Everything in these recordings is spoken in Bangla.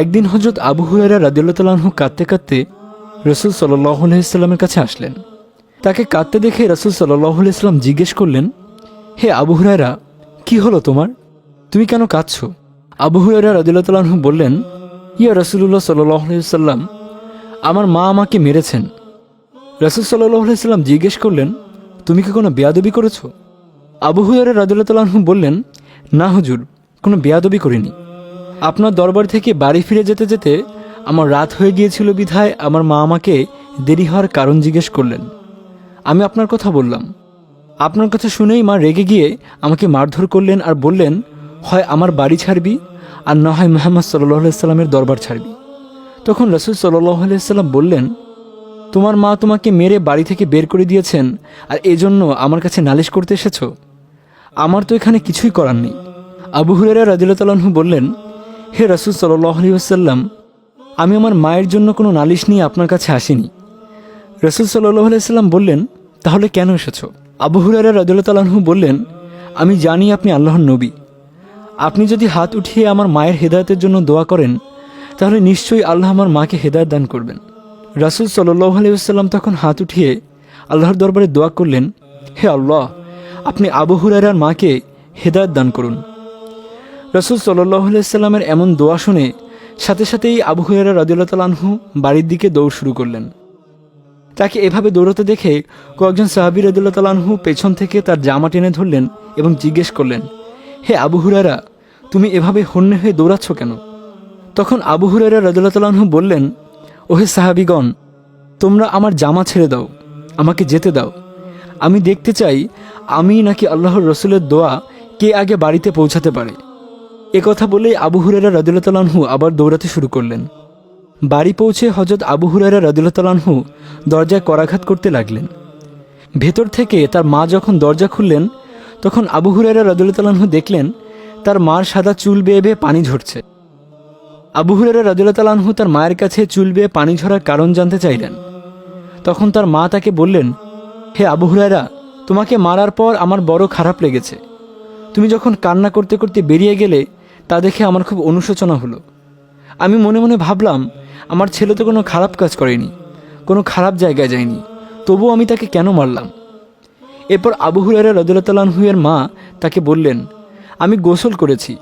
একদিন হজরত আবু হুরারা রাদিউল্লাহু কাঁদতে কাঁদতে রসুল সাল্লামের কাছে আসলেন। তাকে কাঁদতে দেখে রসুল সাল্লাহ ইসলাম জিজ্ঞেস করলেন, হে আবু হুরায়রা, কি হলো তোমার? তুমি কেন কাঁদছ? আবু হুরায়রা রাদিউল্লাহু বললেন, ইয়া রসুল্লাহ সাল্লাম আমার মা আমাকে মেরেছেন। রসুল সাল্লাহ সাল্লাম জিজ্ঞেস করলেন, তুমি কি কোনো বেয়াদবি করেছ? আবু হুয়ারা রাদুল্লাহু বললেন, না হুজুর, কোনো বেয়াদবি করিনি। আপনার দরবার থেকে বাড়ি ফিরে যেতে যেতে আমার রাত হয়ে গিয়েছিল বিধায় আমার মা আমাকে দেরি হওয়ার কারণ জিজ্ঞেস করলেন। আমি আপনার কথা বললাম। আপনার কথা শুনেই মা রেগে গিয়ে আমাকে মারধর করলেন আর বললেন, হয় আমার বাড়ি ছাড়বি আর না হয় মোহাম্মদ সাল্লাহ সাল্লামের দরবার ছাড়বি। তখন রসুল সাল্লাহ সাল্লাম বললেন, তোমার মা তোমাকে মেরে বাড়ি থেকে বের করে দিয়েছেন আর এজন্য আমার কাছে নালিশ করতে এসেছ? আমার তো এখানে কিছুই করার নেই। আবু হুরেরা রাজিল্লাহু বললেন হে রসুল সাল্লাহ আসাল্লাম আমি আমার মায়ের জন্য কোনো নালিশ নিয়ে আপনার কাছে আসিনি। রসুল সাল্লাহ আলাইসাল্লাম বললেন, তাহলে কেন এসেছ? আবু হুরেরা রাজিল্লাহু বললেন, আমি জানি আপনি আল্লাহর নবী। আপনি যদি হাত উঠিয়ে আমার মায়ের হেদায়তের জন্য দোয়া করেন, তাহলে নিশ্চয়ই আল্লাহ আমার মাকে হেদায়ত দান করবেন। রাসুল সাল্লাহ আলাইসাল্লাম তখন হাত উঠিয়ে আল্লাহর দরবারে দোয়া করলেন, হে আল্লাহ, আপনি আবু হুরারার মাকে হেদায়ত দান করুন। রসুল সাল্লাহ সাল্লামের এমন দোয়া শুনে সাথে সাথেই আবু হুরারা রাদিউল্লাহ তালাহু বাড়ির দিকে দৌড় শুরু করলেন। তাকে এভাবে দৌড়াতে দেখে কয়েকজন সাহাবি রাদিউল্লাহ তালাহু পেছন থেকে তার জামা টেনে ধরলেন এবং জিজ্ঞেস করলেন, হে আবু হুরারা তুমি এভাবে হন্যে হয়ে দৌড়াচ্ছ কেন? তখন আবু হুরারা রাদিউল্লাহ তালাহু বললেন, ওহে সাহাবিগণ, তোমরা আমার জামা ছেড়ে দাও, আমাকে যেতে দাও। আমি দেখতে চাই, আমি নাকি আল্লাহর রসুলের দোয়া কে আগে বাড়িতে পৌঁছাতে পারে? কথা বলেই আবু হুরেরা রাদিল্লাহু আবার দৌড়াতে শুরু করলেন। বাড়ি পৌঁছে হজরত আবু হুরেরা রাদিল্লাহু দরজায় করাঘাত করতে লাগলেন। ভেতর থেকে তার মা যখন দরজা খুললেন, তখন আবু হুরেরা রাদিল্লাহু দেখলেন, তার মার সাদা চুল বেয়ে বেয়ে পানি ঝরছে। আবু হুরেরা রাদিল্লাহু তার মায়ের কাছে চুল বেয়ে পানি ঝরার কারণ জানতে চাইলেন। তখন তার মা তাকে বললেন, হে আবু হুরায়রা, তোমাকে মারার পর আমার বড় খারাপ লেগেছে। তুমি যখন কান্না করতে করতে বেরিয়ে গেলে তা দেখে আমার খুব অনুশোচনা হলো। আমি মনে মনে ভাবলাম, আমার ছেলে তো কোনো খারাপ কাজ করেনি, কোনো খারাপ জায়গায় যায়নি, তবুও আমি তাকে কেন মারলাম? এরপর আবু হুরায়রা রদুল্লাহয়ের মা তাকে বললেন, আমি গোসল করেছি,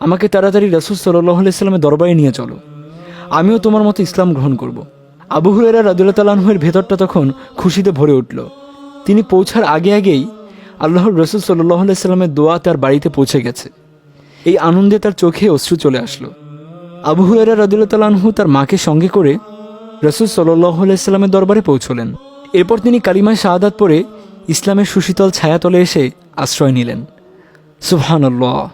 আমাকে তাড়াতাড়ি রসুল সাল্লাহ সাল্লামের দরবারে নিয়ে চলো। আমিও তোমার মতো ইসলাম গ্রহণ করব। আবু হুরেরা রাদুল্লাহ তালাহুয়ের ভেতরটা তখন খুশিতে ভরে উঠল। তিনি পৌঁছার আগে আগেই আল্লাহর রসুল সাল্লাহ সাল্লামের দোয়া তার বাড়িতে পৌঁছে গেছে। এই আনন্দে তার চোখে অশ্রু চলে আসলো। আবু হুয়েরা রাদুল্লাহ তার মাকে সঙ্গে করে রসুল সাল্লাহ আলাইস্লামের দরবারে পৌঁছলেন। এরপর তিনি কালিমায় শাহাদাত পরে ইসলামের সুশীতল ছায়াতলে এসে আশ্রয় নিলেন। সুবহানাল্লাহ।